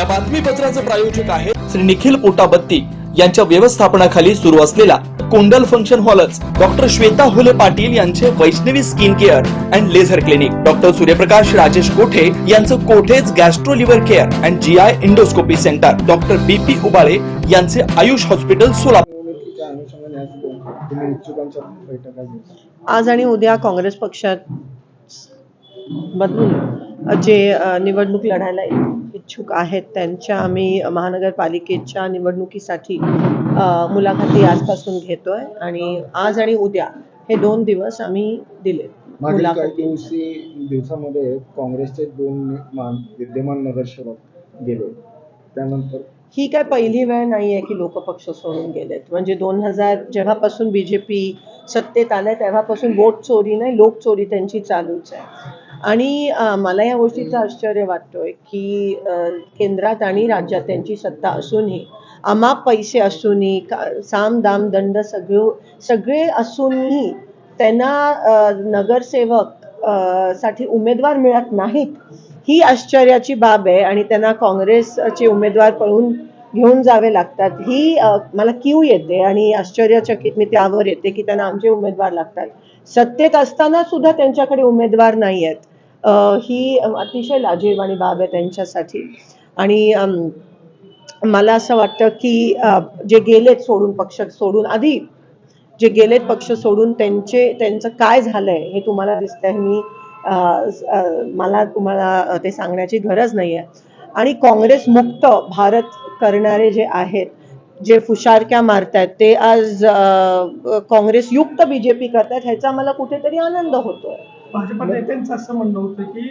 या बातमीपत्राचं प्रायोजक आहे श्री निखिल पोटाबत्ती यांच्या व्यवस्थापनाखाली सुरू असलेला कोंडल फंक्शन हॉलच डॉक्टर श्वेता हुले पाटील यांचे Vaishnavi skin care and laser clinic. Doctor Suryaprakash Rajesh Kothe यांचं Kothe's gastro liver care and G I endoscopy centre. Doctor B P Ubale यांचे आयुष हॉस्पिटल सोलापूर. आज आणि उद्या काँग्रेस पक्षात जे निवडणूक लढायला इच्छुक आहेत त्यांच्या आम्ही महानगरपालिकेच्या निवडणुकीसाठी मुलाखती आजपासून घेतोय आणि आज आणि उद्या हे दोन दिवस आम्ही दिले मागील काही मुलाखती. दिवशी दिवसामध्ये काँग्रेसचे दोन मान- विद्यमान नगरसेवक गेले. त्यानंतर? ही काय पहिली वेळ नाही आहे की लोक पक्ष सोडून गेलेत. म्हणजे दोन हजार जेव्हापासून बी जे पी सत्तेत आलंय तेव्हापासून वोट चोरी नाही लोक चोरी त्यांची चालूच आहे. आणि मला या गोष्टीचं आश्चर्य वाटतोय की केंद्रात आणि राज्यात त्यांची सत्ता असूनही अमाप पैसे असूनही का- साम दाम दंड सगळे सगळे असूनही त्यांना नगरसेवकसाठी उमेदवार मिळत नाहीत ही आश्चर्याची बाब आहे आणि त्यांना काँग्रेसचे उमेदवार पळून घेऊन जावे लागतात. ही मला क्यू येते आणि आश्चर्यचकित मी त्यावर येते की त्यांना आमचे उमेदवार लागतात. सत्तेत असताना सुद्धा त्यांच्याकडे उमेदवार नाही आहेत ही अतिशय लाजीरवाणी बाब आहे त्यांच्यासाठी. आणि मला असं वाटतं की जे गेलेत सोडून पक्ष सोडून आधी जे गेलेत पक्ष सोडून त्यांचे त्यांचं काय झालंय हे तुम्हाला दिसतंय. मी मला तुम्हाला ते सांगण्याची गरज नाही आहे आणि काँग्रेस मुक्त भारत करणारे जे आहेत जे फुशारक्या मारतायत ते आज काँग्रेस युक्त बीजेपी करतायत ह्याचा मला कुठेतरी आनंद होतोय. भाजपा नेत्यांचं असं म्हणणं होतं की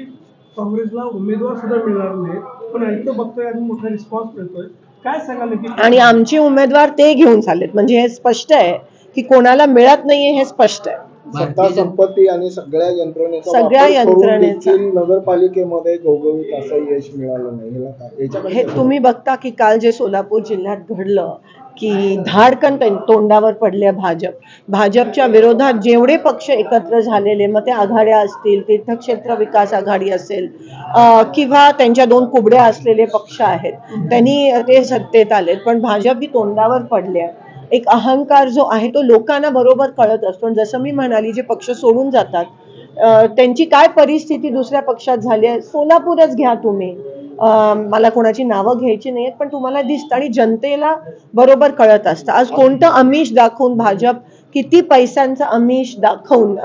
काँग्रेसला उमेदवार सुद्धा मिळणार नाहीत पण ऐकतो बघतोय आणि मोठा रिस्पॉन्स मिळतोय काय सांगाल की आणि आमचे उमेदवार ते घेऊन चाललेत म्हणजे हे स्पष्ट आहे की कोणाला मिळत नाहीये हे स्पष्ट आहे सत्ता संपत्ती आणि सगळ्या यंत्रणेचा सगळ्या यंत्रणेचा. नगरपालिकेमध्ये घवघवीत असं यश मिळालं नाही हे? तुम्ही बघता की काल जे सोलापूर जिल्ह्यात घडलं की धाडकन तोंडावर पडले भाजप. भाजपच्या विरोधात जेवढे पक्ष एकत्र झालेले मग ते आघाड्या असतील तीर्थक्षेत्र विकास आघाडी असेल किंवा त्यांच्या दोन कुबड्या असलेले पक्ष आहेत त्यांनी ते सत्तेत आलेत पण भाजप ही तोंडावर पडले एक अहंकार जो आहे तो लोकांना बरोबर कळत असतो. जसं मी म्हणाली जे पक्ष सोडून जातात त्यांची काय परिस्थिती दुसऱ्या पक्षात झाली आहे सोलापूरच घ्या तुम्ही. मला कोणाची नावं घ्यायची नाहीत पण तुम्हाला दिसतं आणि जनतेला बरोबर कळत असतं. आज कोणतं आमिष दाखवून भाजप किती पैशांचा आमिष दाखवून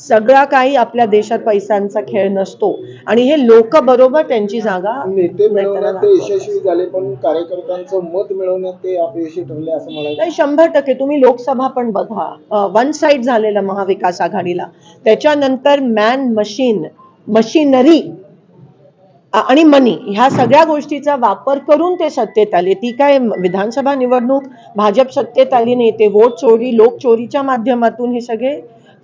सगळा काही आपल्या देशात पैशांचा खेळ नसतो. आणि हे लोक बरोबर त्यांची जागा नेते ते. यशस्वी झाले पण कार्यकर्त्यांचं मत मिळवण्यात ते अपयशी ठरले असं म्हणायचं. शंभर टक्के. तुम्ही लोकसभा पण बघा. वन साईड झालेलं महाविकास आघाडीला. त्याच्यानंतर मॅन मशीन मशिनरी आणि मनी ह्या सगळ्या गोष्टीचा वापर करून ते सत्तेत आले. ती काय विधानसभा निवडणूक भाजप सत्तेत आली नाही ते वोट चोरी लोक चोरीच्या माध्यमातून हे सगळे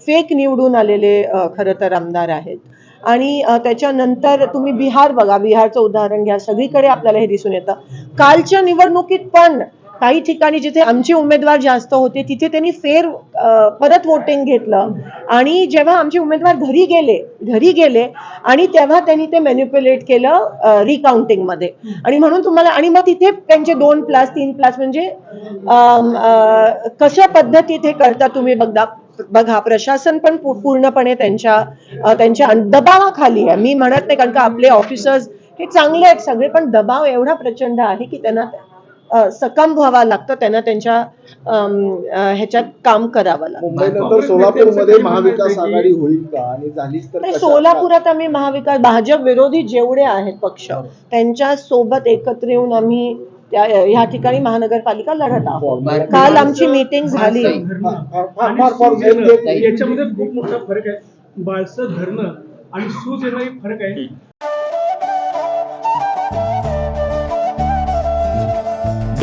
फेक निवडून आलेले खरं तर आमदार आहेत. आणि त्याच्यानंतर तुम्ही बिहार बघा बिहारचं उदाहरण घ्या सगळीकडे आपल्याला हे दिसून येतं. कालच्या निवडणुकीत पण काही ठिकाणी जिथे आमचे उमेदवार जास्त होते तिथे त्यांनी फेर परत वोटिंग घेतलं. आणि जेव्हा आमचे उमेदवार घरी गेले घरी गेले आणि तेव्हा त्यांनी ते मॅन्युप्युलेट केलं रिकाउंटिंगमध्ये आणि म्हणून तुम्हाला आणि मग तिथे त्यांचे दोन प्लस तीन प्लस म्हणजे कशा पद्धतीत हे करता तुम्ही बघा बघा प्रशासन पण पूर्णपणे त्यांच्या त्यांच्या दबावाखाली आहे. मी म्हणत नाही कारण का आपले ऑफिसर्स हे चांगले आहेत सगळे पण दबाव एवढा प्रचंड आहे की त्यांना सकम व्हावं लागतं त्यांना त्यांच्या ह्याच्यात काम करावं लागतं. मुंबईनंतर सोलापूरमध्ये महाविकास आघाडी होईल का? आणि झालीच तर नाही कशा- सोलापुरात आम्ही महाविकास भाजप विरोधी जेवढे आहेत पक्ष त्यांच्यासोबत एकत्र येऊन आम्ही त्या ह्या ठिकाणी महानगरपालिका लढत आहोत. काल आमची मीटिंग झाली. फार- फार- फार- फार. याच्यामध्ये खूप मोठा फरक आहे. बाळसं धरणं आणि सूज येणं फरक आहे.